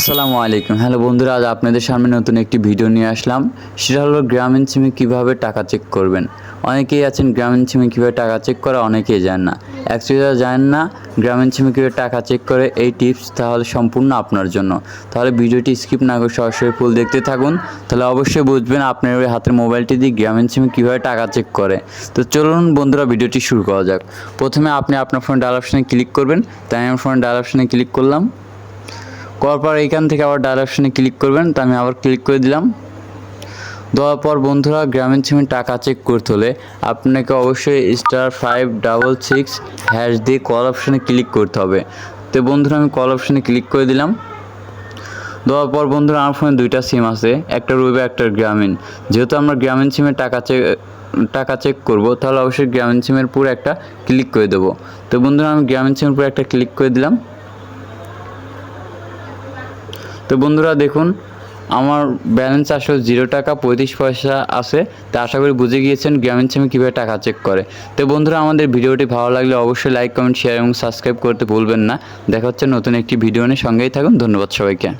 আসসালামু আলাইকুম। হ্যালো বন্ধুরা, আজ আপনাদের সামনে নতুন একটি ভিডিও নিয়ে আসলাম। সেটা হলো গ্রামীণ সিমে কীভাবে টাকা চেক করবেন। অনেকেই আছেন গ্রামীণ সিমে কীভাবে টাকা চেক করে, অনেকেই জানেন না। অ্যাকচুয়ালি যারা জানেন না, গ্রামীণ সিমে কীভাবে টাকা চেক করে, এই টিপস তাহলে সম্পূর্ণ আপনার জন্য। তাহলে ভিডিওটি স্কিপ না করে সরাসরি ফুল দেখতে থাকুন। তাহলে অবশ্যই বুঝবেন আপনার ওই হাতের মোবাইলটি দিয়ে গ্রামীণ সিমে কীভাবে টাকা চেক করে। তো চলুন বন্ধুরা, ভিডিওটি শুরু করা যাক। প্রথমে আপনি আপনার ফোন ডায়াল অপশানে ক্লিক করবেন। তাই আমি ফোন ডায়াল অপশানে ক্লিক করলাম। করার পর এইখান থেকে আবার ডায়াল অপশানে ক্লিক করবেন, তো আমি আবার ক্লিক করে দিলাম। দেওয়ার পর বন্ধুরা, গ্রামীণ সিমে টাকা চেক করতে হলে আপনাকে অবশ্যই star five double six hash দিয়ে কল অপশানে ক্লিক করতে হবে। তো বন্ধুরা, আমি কল অপশানে ক্লিক করে দিলাম। দেওয়ার পর বন্ধুরা, আমার ফোনে দুইটা সিম আছে, একটা রুবে একটা গ্রামীণ। যেহেতু আমরা গ্রামীণ সিমে টাকা চেক টাকা চেক করব, তাহলে অবশ্যই গ্রামীণ সিমের পুরো একটা ক্লিক করে দেবো। তো বন্ধুরা, আমি গ্রামীণ সিমের পুরো একটা ক্লিক করে দিলাম। তো বন্ধুরা দেখুন, আমার ব্যালেন্স আসলে জিরো টাকা, পঁয়ত্রিশ পয়সা আছে। তা আশা করি বুঝে গিয়েছেন গ্রামীণ সিমে কীভাবে টাকা চেক করে। তো বন্ধুরা, আমাদের ভিডিওটি ভালো লাগলে অবশ্যই লাইক কমেন্ট শেয়ার এবং সাবস্ক্রাইব করতে ভুলবেন না। দেখা হচ্ছে নতুন একটি ভিডিও নিয়ে, সঙ্গেই থাকুন। ধন্যবাদ সবাইকে।